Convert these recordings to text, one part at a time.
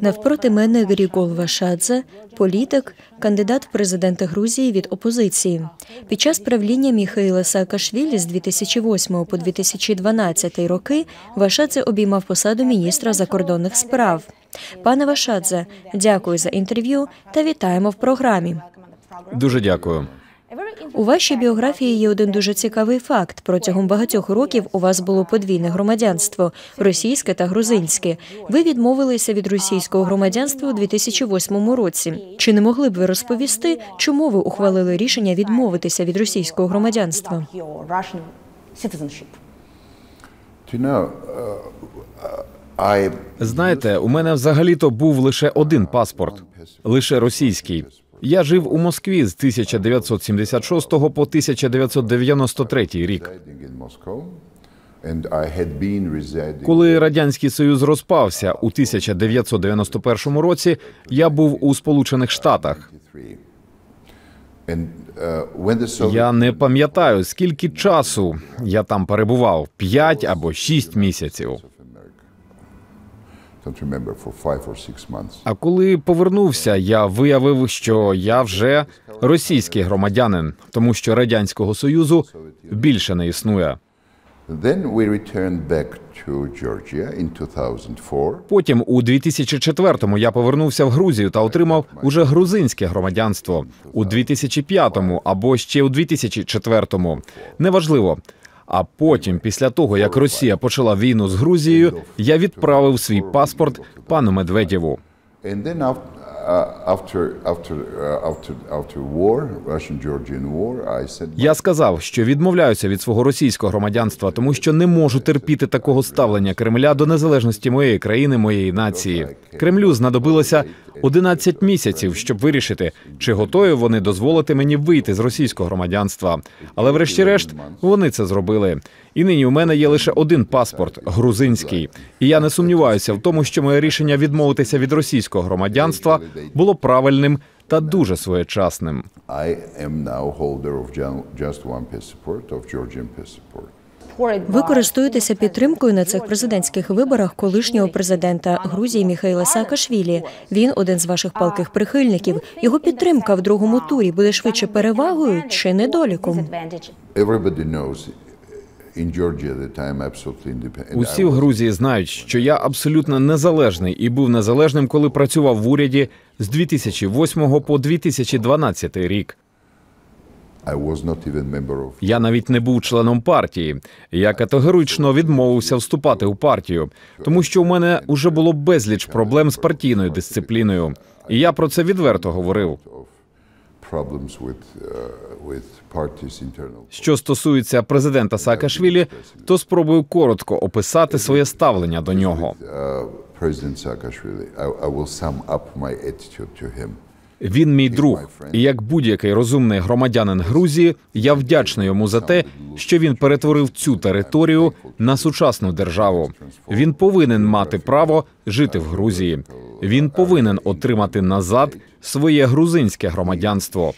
Навпроти мене Грігол Вашадзе, політик, кандидат в президенти Грузії від опозиції. Під час правління Міхаїла Саакашвілі з 2008 по 2012 роки Вашадзе обіймав посаду міністра закордонних справ. Пане Вашадзе, дякую за інтерв'ю та вітаємо в програмі. Дуже дякую. У вашій біографії є один дуже цікавий факт. Протягом багатьох років у вас було подвійне громадянство російське та грузинське. Ви відмовилися від російського громадянства у 2008 році. Чи не могли б ви розповісти, чому ви ухвалили рішення відмовитися від російського громадянства? Знаєте, у мене взагалі-то був лише один паспорт, лише російський. Я жив у Москві з 1976 по 1993 рік. Коли радянський союз розпався у 1991 році, я був у Сполучених Штатах. Uh, Я не пам'ятаю, скільки часу я там перебував п'ять або шість місяців. А коли повернувся, я виявив, що я вже російський громадянин, тому що радянського союзу більше не існує. Then we returned back to Georgia in 2004. Потім у 2004-му я повернувся в Грузію та отримав уже грузинське громадянство у 2005-му або ще у 2004-му. Неважливо. А потім, після того як Росія почала війну з Грузією, я відправив свій паспорт пану Медведєву. Я сказав, що відмовляюся від свого російського громадянства, тому що не можу терпіти такого ставлення Кремля до незалежності моєї країни, моєї нації. Кремлю знадобилося 11 місяців, щоб вирішити, чи готові вони дозволити мені вийти з російського громадянства. Але, врешті-решт, вони це зробили. І нині у мене є лише один паспорт грузинський. І я не сумніваюся в тому, що моє рішення відмовитися від російського громадянства було правильним та дуже своєчасним. I am now holder of just one passport, of Georgian passport. Ви користуєтеся підтримкою на цих президентських виборах колишнього президента Грузії Міхаїла Саакашвілі. Він один з ваших палких прихильників. Його підтримка в другому турі буде швидше перевагою чи недоліком. Усі в Грузії знають, що я абсолютно незалежний і був незалежним, коли працював в уряді з 2008 по 2012 рік. Я навіть не був членом партії. Я категорично відмовився вступати у партію, тому що у мене вже було безліч проблем з партійною дисципліною. І я про це відверто говорив. uh. Що стосується президента Саакашвілі, то спробую коротко описати своє ставлення до нього. Uh, President Він мій друг, і як будь-який розумний громадянин Грузії, я вдячний йому за те, що він перетворив цю територію на сучасну державу. Він повинен мати право жити в Грузії. Він повинен отримати назад своє грузинське громадянство.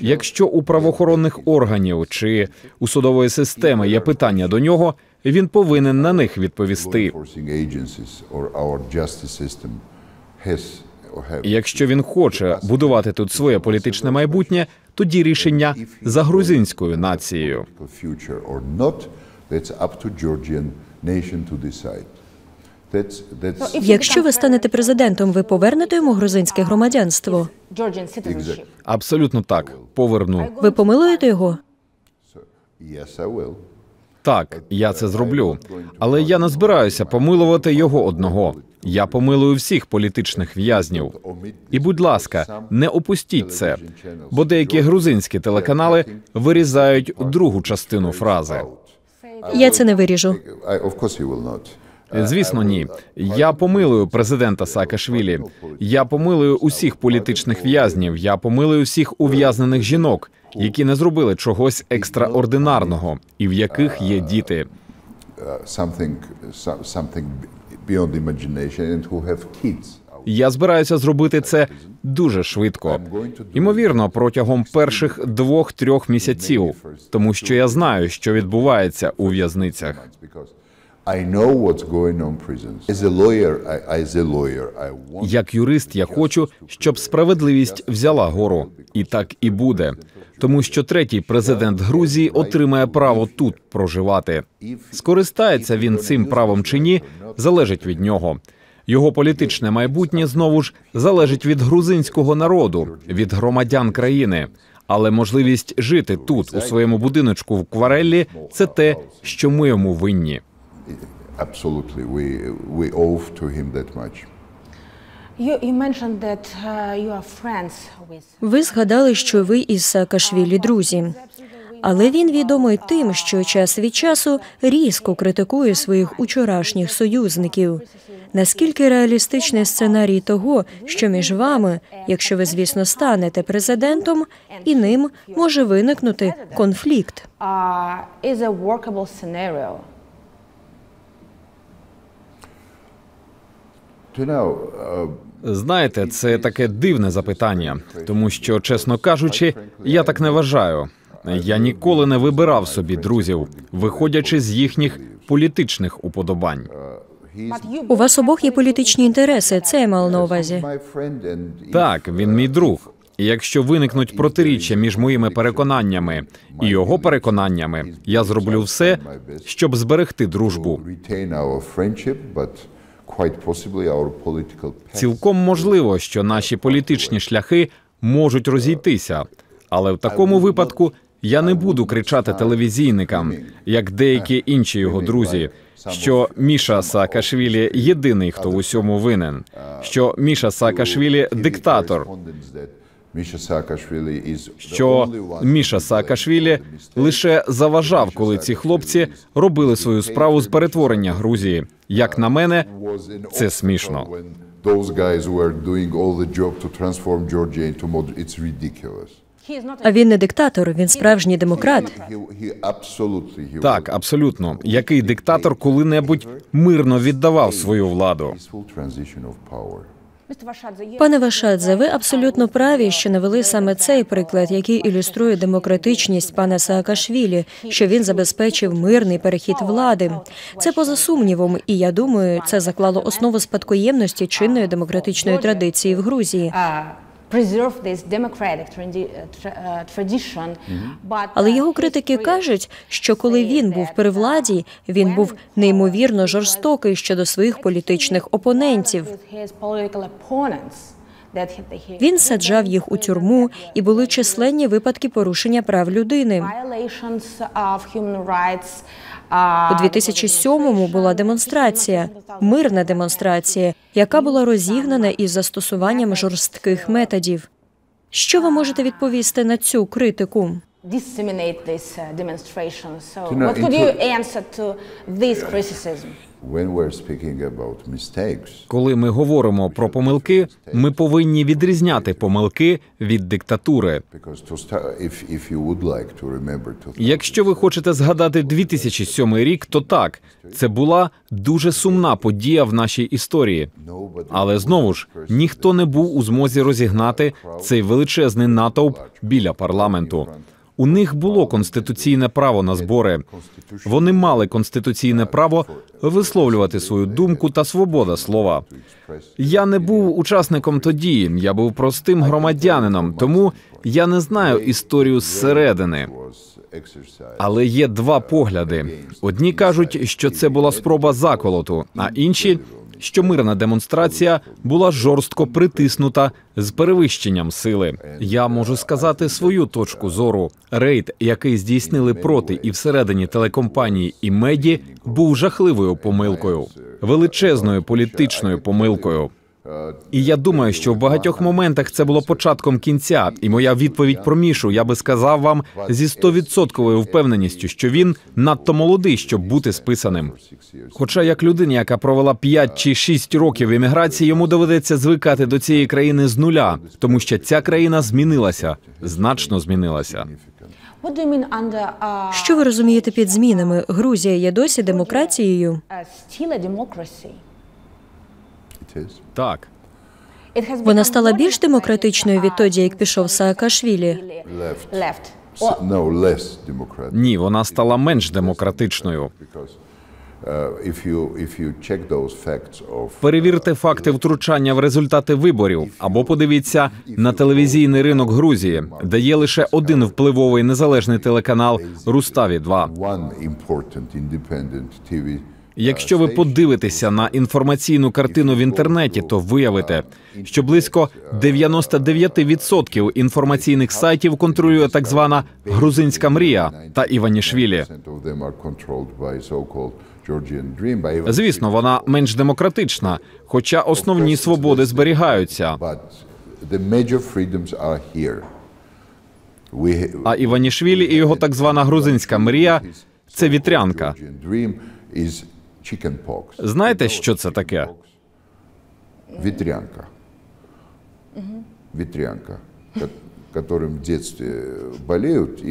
Якщо у правоохоронних органів чи у судової системи є питання до нього, він повинен на них відповісти. Якщо він хоче будувати тут своє політичне майбутнє, тоді рішення за грузинською нацією. that's Якщо ви станете президентом, ви повернете йому грузинське громадянство. Абсолютно так. Поверну. Ви помилуєте його? Так, я це зроблю. Але я не збираюся помилувати його одного. Я помилую всіх політичних в'язнів. І, будь ласка, не опустіть це, бо деякі грузинські телеканали вирізають другу частину фрази. Я це не виріжу. Not. Звісно, ні. Я помилую президента Саакашвілі. Я помилую усіх політичних в'язнів. Я помилую всіх ув'язнених жінок, які не зробили чогось екстраординарного, і в яких є діти. Uh. Я збираюся зробити це дуже швидко. Ймовірно, протягом перших двох-трьох місяців, тому що я знаю, що відбувається у в'язницях. Як юрист, я хочу, щоб справедливість взяла гору, і так і буде. Тому що третій президент Грузії отримає право тут проживати. Скористається він цим правом чи ні, залежить від нього. Його політичне майбутнє знову ж залежить від грузинського народу, від громадян країни. Але можливість жити тут, у своєму будиночку в Квареллі, це те, що ми йому винні. Absolutely we we owe to him that much. You, you mentioned that uh, you are friends with. Ви згадали, що ви із Саакашвілі друзі. Але він відомий тим, що час від часу різко критикує своїх учорашніх союзників. Наскільки реалістичний сценарій того, що між вами, якщо ви, звісно, станете президентом, і ним може виникнути конфлікт? Знаєте, це таке дивне запитання, тому що, чесно кажучи, я так не вважаю. Я ніколи не вибирав собі друзів, виходячи з їхніх політичних уподобань. У вас обох є політичні інтереси. Це я мала на увазі. Так, він мій друг. І якщо виникнуть протиріччя між моїми переконаннями і його переконаннями, я зроблю все, щоб зберегти дружбу. Цілком можливо, що наші політичні шляхи можуть розійтися, але в такому випадку я не буду кричати телевізійникам, як деякі інші його друзі. Що Міша Саакашвілі єдиний, хто в усьому винен, що Міша Саакашвілі диктатор, Що Міша Саакашвілі лише заважав, коли ці хлопці робили свою справу з перетворення Грузії. Як на мене, це смішно. А він не диктатор, він справжній демократ. Так, абсолютно. Який диктатор коли-небудь мирно віддавав свою владу? Пане Вашадзе, ви абсолютно праві, що навели саме цей приклад, який ілюструє демократичність пана Саакашвілі, що він забезпечив мирний перехід влади. Це поза сумнівом, і я думаю, це заклало основу спадкоємності чинної демократичної традиції в Грузії. Uh, preserve this democratic uh, tra- uh, tradition, but Але uh, його критики кажуть, що коли він був при владі, він був неймовірно жорстокий щодо своїх політичних опонентів. Він саджав їх у тюрму, і були численні випадки порушення прав людини. У 2007-му була демонстрація, мирна демонстрація, яка була розігнана із застосуванням жорстких методів. Що ви можете відповісти на цю критику? disseminate this uh, demonstration. So, what could you answer to this criticism? Коли ми говоримо про помилки, ми повинні відрізняти помилки від диктатури. Якщо ви хочете згадати 2007 рік, то так, це була дуже сумна подія в нашій історії. Але знову ж ніхто не був у змозі розігнати цей величезний натовп біля парламенту. У них було конституційне право на збори. Вони мали конституційне право висловлювати свою думку та свобода слова. Я не був учасником тоді. Я був простим громадянином, тому я не знаю історію зсередини. Але є два погляди: одні кажуть, що це була спроба заколоту, а інші, що мирна демонстрація була жорстко притиснута з перевищенням сили. Я можу сказати свою точку зору. Рейд, який здійснили проти і всередині телекомпанії і меді, був жахливою помилкою, величезною політичною помилкою. І я думаю, що в багатьох моментах це було початком кінця. І моя відповідь про Мішу я би сказав вам зі стовідсотковою впевненістю, що він надто молодий, щоб бути списаним. Хоча як людині, яка провела 5 чи 6 років в еміграції, йому доведеться звикати до цієї країни з нуля, тому що ця країна змінилася, значно змінилася. Uh, Що ви розумієте під змінами? Грузія є досі демократією. Так. Вона стала більш демократичною uh, відтоді, як пішов Саакашвілі. Ні, вона стала менш демократичною. Uh, Перевірте факти втручання в результати виборів або подивіться на телевізійний ринок Грузії, де є лише один впливовий незалежний телеканал Руставі 2 Якщо ви подивитеся на інформаційну картину в інтернеті, то виявите, що близько 99% інформаційних сайтів контролює так звана грузинська мрія та Іванішвілі. 90% of them are controlled by so-called Georgian Dream by Ivan Звісно, вона менш демократична, хоча основні свободи зберігаються. А Іванішвілі і його так звана грузинська мрія це вітрянка. Знаєте, що це таке? Ветрянка. Ветрянка, ко- которым в детстве болеют,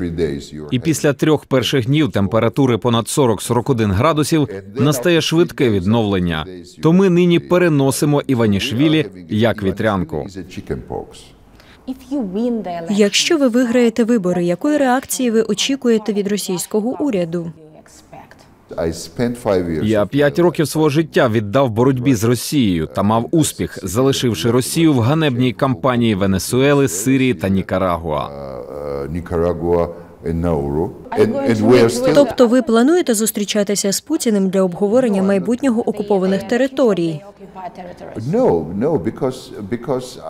three days you're І після трьох перших днів температури понад 40-41 градусів настає швидке відновлення. То ми нині переносимо Іванішвілі як вітрянку. Якщо ви виграєте вибори, якої реакції ви очікуєте від російського уряду? you expect? I spent five years. Я п'ять років свого життя віддав боротьбі з Росією та мав успіх, залишивши Росію в ганебній кампанії Венесуели, Сирії та Нікарагуа. Uh, Тобто ви плануєте зустрічатися з Путіним для обговорення майбутнього окупованих територій?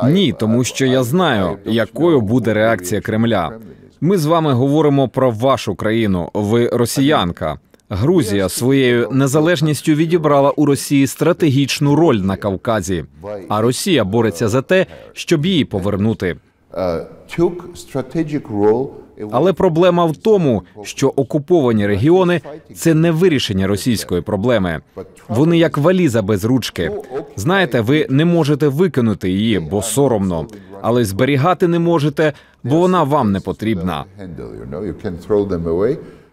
Ні, тому що я знаю, якою буде реакція Кремля. Ми з вами говоримо про вашу країну. Ви росіянка. Грузія своєю незалежністю відібрала у Росії стратегічну роль на Кавказі. А Росія бореться за те, щоб її повернути. Але проблема в тому, що окуповані регіони це не вирішення російської проблеми. Вони як валіза без ручки. Знаєте, ви не можете викинути її, бо соромно, але зберігати не можете, бо вона вам не потрібна.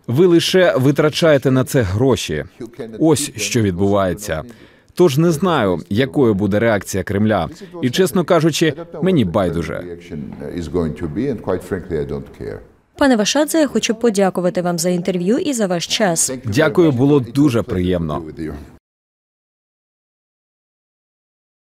Ви лише витрачаєте на це гроші. Ось що відбувається. Тож не знаю, якою буде реакція Кремля, і чесно кажучи, мені байдуже. Пане Вашадзе, я хочу подякувати вам за інтерв'ю і за ваш час. Дякую, було дуже приємно.